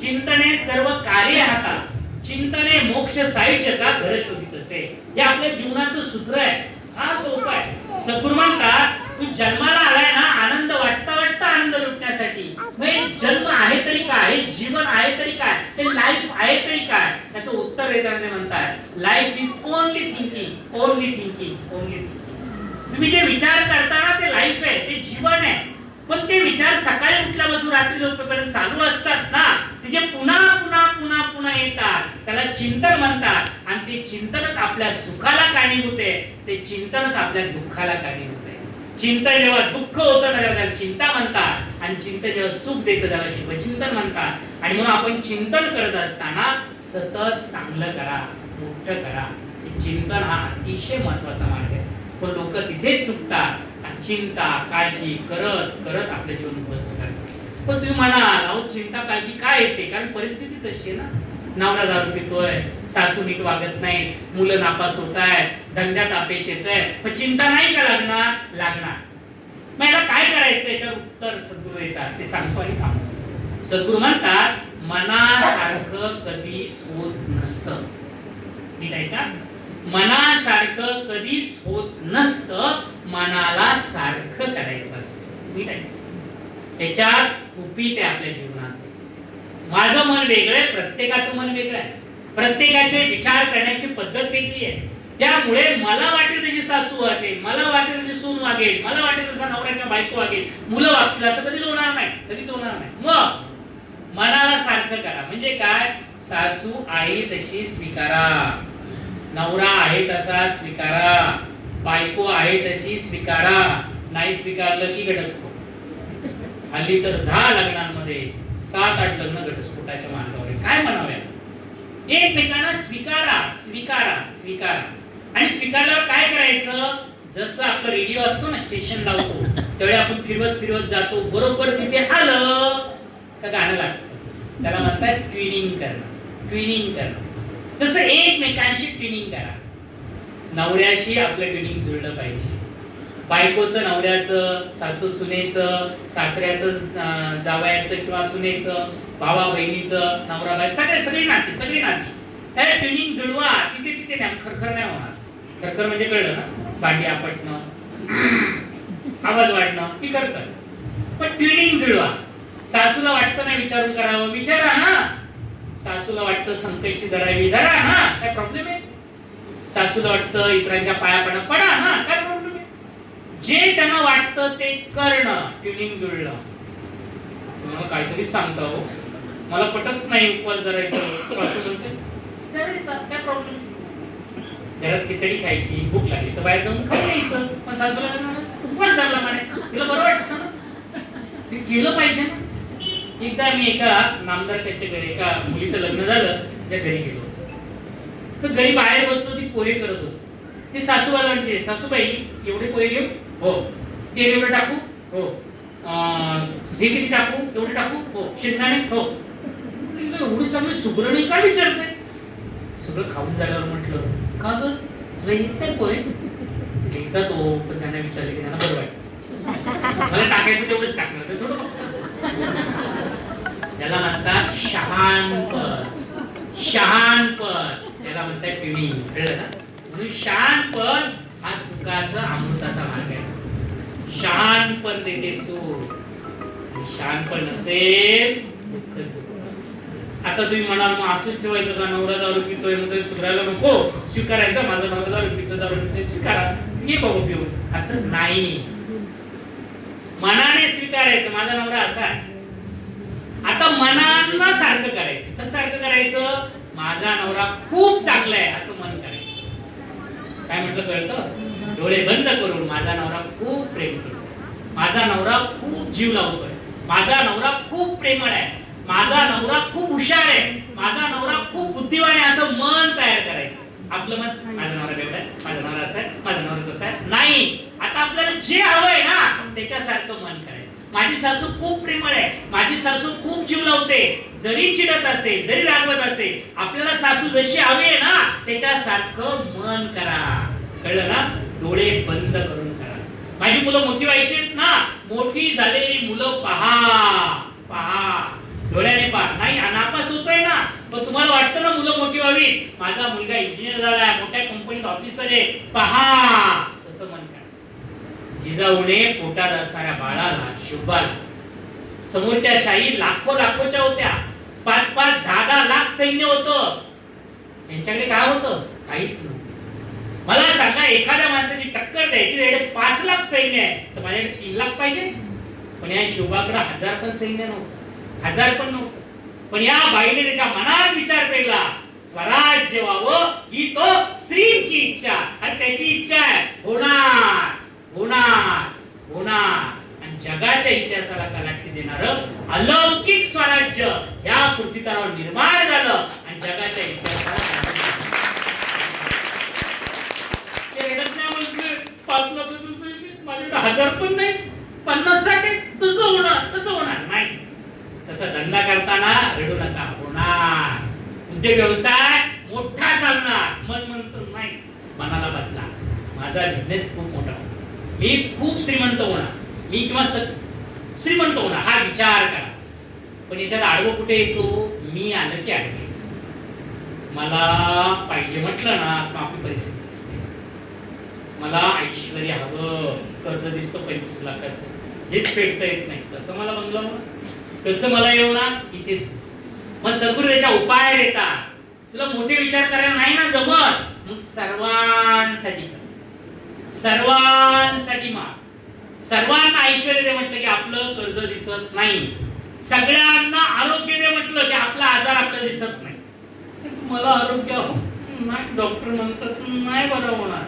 चिंतने सर्व कार्य हातात. चिंतने मोक्ष सायुज्यता घर शोधित असे. हे आपल्या जीवनाचं सूत्र आहे. हा सोपं आहे. सद्गुरू म्हणतात तू जन्माला आलाय ना आनंद वाटता वाटता आनंद लुटण्यासाठी. म्हणजे जन्म आहे तरी काय? जीवन आहे तरी काय? ते लाईफ आहे तरी काय? त्याचं उत्तर देताना म्हणतात. Life is only thinking only thinking only thinking तुम्ही जे विचार करता ना ते लाईफ आहे ते जीवन आहे. पण ते विचार सकाळी उठल्यापासून रात्री झोपेपर्यंत चालू असतात ना. ते जे पुन्हा पुन्हा पुन्हा पुन्हा येतात त्याला चिंतन म्हणतात. आणि ते चिंतनच आपल्या सुखाला कारणीभूत आहे. ते चिंतनच आपल्या दुःखाला कारणीभूत आहे. चिंतन जेव्हा दुःख होतं ना त्याला चिंता म्हणतात. आणि चिंतन जेव्हा सुख देतं त्याला शुभचिंतन म्हणतात. आणि म्हणून आपण चिंतन करत असताना सतत चांगलं करा मोठं करा. चिंतन हा अतिशय महत्त्वाचा मार्ग आहे. पण लोक तिथेच चुकतात. आणि चिंता काळजी करत करत आपलं जीवन उद्ध्वस्त करतात पण तुम्ही म्हणाल अहो चिंता काळजी काय येते कारण परिस्थिती तशी आहे ना. नवरा दारू पितोय सासू नीट वागत नाही मुलं नापास होत आहेत धंद्यात अपेश येत आहे पण चिंता नाही का लागणार? लागणार. मग याला काय करायचं? याच्यावर उत्तर सद्गुरू येतात. ते सांगतो आणि थांबतो. सद्गुरू म्हणतात मनासारखं कधीच होत नसतं. ठीक आहे का? मनासारखं कधीच होत नसतं मनाला सारखं करायचं असतं. ठीक आहे? त्याच्यात उपीत आहे आपल्या जीवनाचं. माझं मन वेगळं आहे प्रत्येकाचं मन वेगळं आहे. प्रत्येकाचे विचार करण्याची पद्धत वेगळी आहे. त्यामुळे मला वाटेल तशी सासू वाटेल मला वाटेल तशी सून वागेल मला वाटेल तसा नवरा किंवा बायको वागेल. मुलं वागतील असं कधीच होणार नाही कधीच होणार नाही. मग मनाला सारखं करा. म्हणजे काय? सासू आहे तशी स्वीकारा. नवरा आहे तसा स्वीकारा. बायको आहे तशी स्वीकारा. नाही स्वीकारलं की घटस्फोट हल्ली तर दहा लग्नांमध्ये सात आठ लग्न घटस्फोटाच्या मार्गावर काय म्हणाव्या एकमेकांना स्वीकारा स्वीकारा स्वीकारा. आणि स्वीकारल्यावर काय करायचं? जसं आपलं रेडिओ असतो ना स्टेशन लावतो त्यावेळी आपण फिरवत फिरवत जातो बरोबर तिथे आलं का गाणं लागतं त्याला म्हणतात ट्विनिंग करणं ट्विनिंग करणं. तसं एकमेकांशी ट्विनिंग करा. नवऱ्याशी आपलं ट्विनिंग जुळलं पाहिजे. बायकोचं नवऱ्याचं सासू सुनेचं सासऱ्याचं जावयाचं किंवा सुनेचं भावा बहिणीचं नवरा बाय सगळे सगळी नाती सगळी नाती. त्या ट्विनिंग जुळवा तिथे तिथे नाही खरखर नाही होणार. खरखर म्हणजे कळलं ना भांडी आपटणं आवाज वाढणं ही खरखर. पण ट्विनिंग जुळवा. सासूला वाटतं ना विचारून करावं? विचारा ना. सासूला वाटतं संकटची धरावी. धरा ना. काय प्रॉब्लेम आहे? सासूला वाटतं इतरांच्या पाया पडा पडा ना. काय जे त्यांना वाटतं ते करणं ट्युनिंग जुळलं काहीतरी सांगता हो. मला पटत नाही उपवास धरायचं. सासू म्हणते धरायचा. काय प्रॉब्लेम घरात खिचडी खायची भूक लागली तर बाहेर जाऊन खाऊन यायचं. पण सासूला? उपवास धरला म्हणायचं तिला बरं वाटतं ना. ते केलं पाहिजे ना. एकदा मी एका नामदारच्या घरी एका मुलीचं लग्न झालं त्या घरी गेलो. तर घरी बाहेर बसलो ती पोहे करत होती. ते म्हणजे सासूबाई एवढे पोहे हो. तेल एवढं टाकू हो. अं, हे किती टाकू एवढे टाकू हो. शेंगदाणे हो. एवढी चांगली सुगरणी का विचारते सगळं खाऊन झाल्यावर म्हटलं का ग? तुला येत नाही पोहे? लिहितात हो पण त्यांना विचारलं की त्यांना बरं वाटतं. मला टाकायचं तेवढंच टाकणार ते थोडं. त्याला म्हणतात शहाणपण. शहाणपण. त्याला म्हणतात ट्युनिंग कळलं ना? म्हणून शहाणपण हा सुखाचा अमृताचा मार्ग आहे. शहाणपण देते सुख. शहाणपण नसेल दुःखच आता तुम्ही म्हणाल मग असंच ठेवायचं का? नवरा दारू पितोय मग सुधारायला नको. स्वीकारायचं. माझा नवरा दारू पितो दारू पितोय स्वीकारा. ये बघू पिऊन. असं नाही. मनाने स्वीकारायचं. माझा नवरा असा आहे. आता मनानं सारखं करायचं. कसं सारखं करायचं? माझा नवरा खूप चांगला आहे असं मन करायचं. काय म्हटलं कळतं? डोळे बंद करून माझा नवरा खूप प्रेम करतो माझा नवरा खूप जीव लावतोय. माझा नवरा खूप प्रेमळ आहे. माझा नवरा खूप हुशार आहे. माझा नवरा खूप बुद्धिवान आहे असं मन तयार करायचं. आपलं मन माझा नवरा बेवडा आहे. माझा नवरा असा आहे. माझा नवरा तसा आहे. नाही. आता आपल्याला जे हवंय ना त्याच्यासारखं मन करायचं. माझी सासू खूप प्रेमळ आहे. माझी सासू खूप जीव लावते. जरी चिडत असेल जरी रागवत असेल आपल्याला सासू जशी हवी आहे ना त्याच्यासारखं मन करा. कळलं ना? डोळे बंद करून करा. माझी मुलं मोठी व्हायची आहेत ना? मोठी झालेली मुलं पहा. पहा. डोळ्याने पहा. नाही अनापास होतोय ना? पण तुम्हाला वाटतं ना मुलं मोठी व्हावी माझा मुलगा इंजिनियर झालाय मोठ्या कंपनीत ऑफिसर आहे. पहा. तसं मन करा. जिजाऊने पोटात असणाऱ्या बाळाला शुभाला. समोरच्या शाही लाखो लाखोच्या होत्या. पाच पाच दहा दहा लाख सैन्य होतं. यांच्याकडे काय होतं? काहीच नव्हतं. मला सांगा एखाद्या माणसाची टक्कर द्यायची पाच लाख सैन्य आहे. तर माझ्याकडे तीन लाख पाहिजे. पण या शिवबाकडे हजार पण सैन्य नव्हतं. हजार पण नव्हतं. पण या बाईने त्याच्या मनात विचार केला स्वराज्य व्हावं ही तो श्रींची इच्छा. आणि त्याची इच्छा आहे. होणार होणार होणार आणि भारताच्या इतिहासाला कलाटणी देणार अलौकिक स्वराज्य या पृथ्वीतलावर निर्माण झालं आणि जगाच्या इतिहासाला माझ्याकडे हजार पण नाही पन्नास साठ तसं होणार तसं होणार नाही. तसं धंदा करताना रडू नका होणार. उद्योग व्यवसाय मोठा चालणार मन म्हणतो नाही मनाला बदला. माझा बिझनेस खूप मोठा मी खूप श्रीमंत होणार. मी किंवा सत्य श्रीमंत होणार हा विचार करा. पण याच्यात आडवं कुठे येतो? मी आलं की आडवे. मला पाहिजे म्हटलं ना तर आपली परिस्थिती दिसते. मला ऐश्वरी हवं कर्ज दिसतं पंचवीस लाखाचं. हेच फेडता येत नाही. कसं मला बंगला कसं मला येणार इथेच. मग सद्गुरू त्याच्या उपाय देतात तुला मोठे विचार करायला नाही ना जमत? मग सर्वांसाठी सर्वांसाठी माग सर्वांना ऐश्वर्य दे म्हटलं की आपलं कर्ज दिसत नाही. सगळ्यांना आरोग्य दे म्हटलं की आपला आजार आपल्याला दिसत नाही. मला आरोग्य हो. नाही डॉक्टर म्हणतात नाही बरं होणार.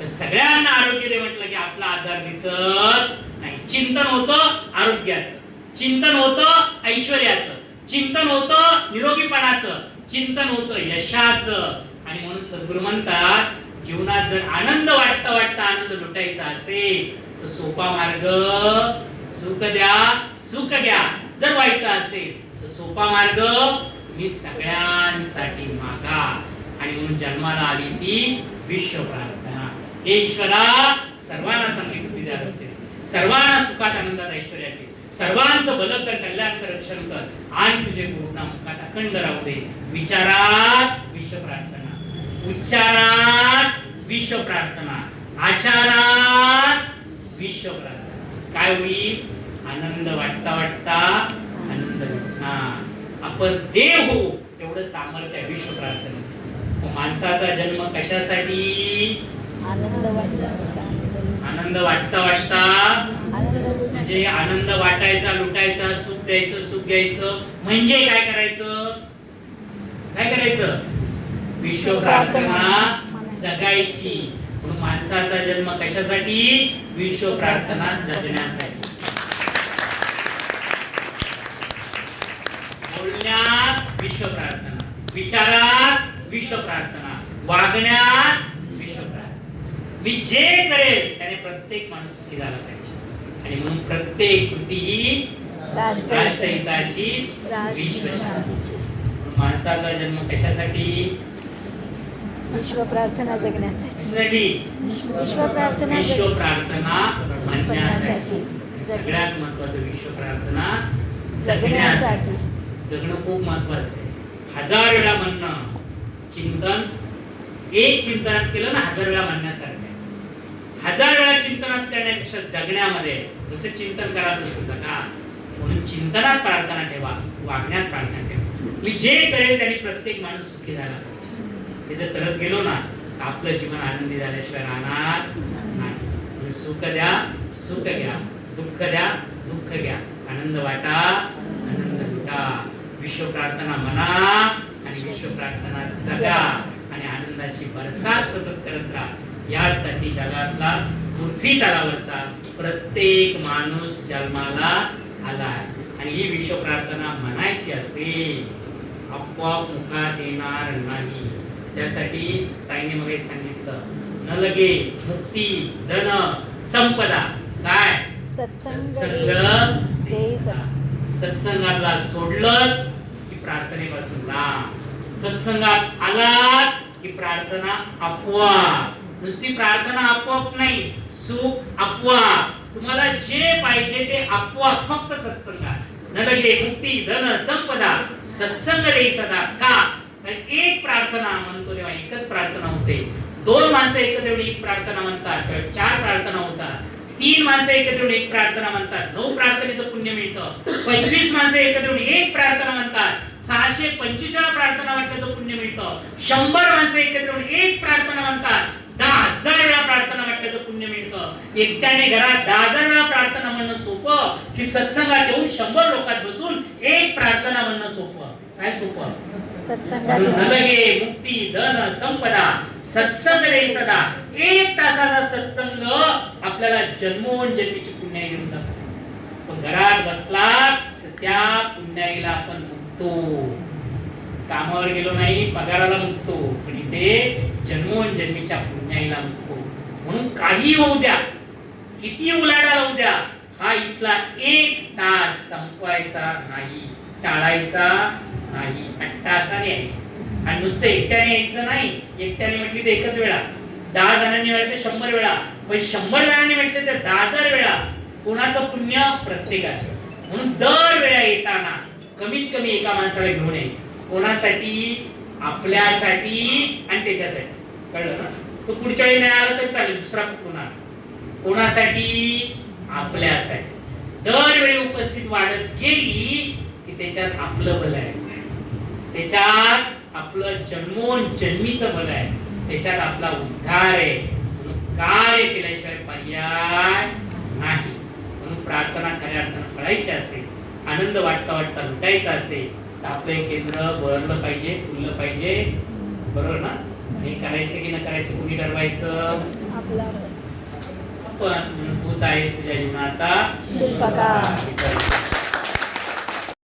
तर सगळ्यांना आरोग्य दे म्हटलं की आपला आजार दिसत नाही. चिंतन होतं आरोग्याचं. चिंतन होतं ऐश्वर्याचं. चिंतन होतं निरोगीपणाचं. चिंतन होतं यशाचं. आणि म्हणून सद्गुरू म्हणतात जीवनात जर आनंद वाटता वाटता आनंद लुटायचा असेल तर सोपा मार्ग सुख द्या सुख घ्या. जर व्हायचा असेल तर सोपा मार्ग तुम्ही सगळ्यांसाठी मागा. आणि म्हणून जन्माला आली ती विश्व प्रार्थना हे ईश्वरा सर्वांना चांगली बुद्धी द्या सर्वांना सुखात आनंदात ऐश्वर्यात ठेव. सर्वांचं भलं कर कल्याण कर रक्षण कर. आणि तुझे पूर्ण मुखात अखंड राहू दे. विचारात विश्व प्रार्थना उच्चारात विश्व प्रार्थना आचारात विश्व प्रार्थना काय होईल? आनंद वाटता वाटता आनंद भेटणार आपण देव हो एवढं सामर्थ्य आहे विश्व प्रार्थना माणसाचा जन्म कशासाठी? आनंद आनंद वाटता वाटता? म्हणजे आनंद वाटायचा लुटायचा सुख द्यायचं सुख घ्यायचं. म्हणजे काय करायचं? काय करायचं? विश्व प्रार्थना जगायची. म्हणून माणसाचा जन्म कशासाठी? विश्व प्रार्थना जगण्यासाठी. बोलण्यात विश्व प्रार्थना विचारात विश्व प्रार्थना वागण्यात विश्व प्रार्थना. मी जे करेल त्याने प्रत्येक माणूस सुखी झाला पाहिजे आणि म्हणून प्रत्येक कृती ही राष्ट्र राष्ट्रहिताची राष्ट्र विश्व माणसाचा जन्म कशासाठी? विश्व प्रार्थना जगण्यासाठी. विश्व प्रार्थना विश्व प्रार्थना म्हणण्यासाठी. सगळ्यात महत्वाचं विश्व प्रार्थना जगण्यासाठी. जगणं खूप महत्वाचं आहे. हजार वेळा म्हणणं चिंतन एक चिंतनात केलं ना हजार वेळा म्हणण्यासारखं आहे. हजार वेळा चिंतनात करण्यापेक्षा जगण्यामध्ये जसं चिंतन करा तसं जगा. म्हणून चिंतनात प्रार्थना ठेवा वागण्यात प्रार्थना ठेवा. मी जे करेल त्यांनी प्रत्येक माणूस सुखी झाला. हे जर करत गेलो ना तर आपलं जीवन आनंदी झाल्याशिवाय राहणार नाही. सुख द्या सुख घ्या दुःख द्या दुःख घ्या. आनंद वाटा आनंद लुटा. विश्व प्रार्थना म्हणा आणि विश्व प्रार्थना जगा आणि आनंदाची बरसात सतत करत राहा. यासाठी जगातला पृथ्वी तलावरचा प्रत्येक माणूस जन्माला आला आणि ही विश्व प्रार्थना म्हणायची असेल आपोआप मुखात येणार नाही. त्यासाठी ताईने मग सांगितलं. न लगे मुक्ती धन संपदा. काय? सत्संग. सत्संगाला सोडलं की प्रार्थनेपासून लांब. सत्संगात आलात की प्रार्थना आपोआप. नुसती प्रार्थना आपोआप नाही सुख आपोआप. तुम्हाला जे पाहिजे ते आपोआप फक्त सत्संगात. न लगे मुक्ती धन संपदा. सत्संग देई सदा. का? एक प्रार्थना म्हणतो तेव्हा एकच प्रार्थना होते. दोन माणसं एकत्र येऊन एक प्रार्थना म्हणतात चार प्रार्थना होतात. तीन माणसं एकत्र येऊन एक प्रार्थना म्हणतात नऊ प्रार्थनेचं पुण्य मिळतं. पंचवीस माणसं एकत्र येऊन एक प्रार्थना म्हणतात सहाशे पंचवीस वेळा प्रार्थना म्हटल्याचं पुण्य मिळतं. शंभर माणसं एकत्र येऊन एक प्रार्थना म्हणतात हजार वेळा प्रार्थना म्हटल्याचं पुण्य मिळतं. एकट्याने घरात दहा हजार वेळा प्रार्थना म्हणणं सोपं की सत्संगात येऊन शंभर लोकात बसून एक प्रार्थना म्हणणं सोपं. काय सोपं? लगे मुक्ती धन संपदा सत्संग रे सदा. एक तासाचा सत्संग आपल्याला जन्मोन जन्मीची पुण्याई घेऊन जातो. पण घरात बसला तर त्या पुण्याईला आपण मुक्तो कामावर गेलो नाही पगाराला मुकतो पण इथे जन्मोन जन्मीच्या पुण्याईला मुकतो. म्हणून काही होऊ द्या किती उलाढाल होऊ द्या हा इथला एक तास संपवायचा नाही टाळायचा नाही अट्टासाने यायचं. आणि नुसतं एकट्याने यायचं नाही एकट्याने म्हटली तर एकच वेळा. दहा जणांनी म्हटलं तर शंभर वेळा. पण शंभर जणांनी म्हटलं तर दहा हजार वेळा. कोणाचं पुण्य? प्रत्येकाचं. म्हणून दर वेळा येताना कमीत कमी एका माणसाला घेऊन यायचं. कोणासाठी? आपल्यासाठी आणि त्याच्यासाठी. कळलं ना? तो पुढच्या वेळी नाही आला तर चालेल दुसरा कुठून कोणासाठी? आपल्यासाठी. दरवेळी उपस्थित वाढत गेली की त्याच्यात आपलं बल आहे. त्याच्यात आपलं जन्मोन जन्मीचं बल आहे. त्याच्यात आपला उद्धार आहे. म्हणून कार्य केल्याशिवाय पर्याय नाही. म्हणून प्रार्थना खऱ्या अर्थानं फळायची असेल आनंद वाटता वाटता लुटायचा असेल आपलं केंद्र बळलं पाहिजे फुललं पाहिजे. बरोबर ना? हे करायचं की न करायचं कोणी ठरवायचं? आपण तूच आहेस तुझ्या जीवनाचा शिल्पकार.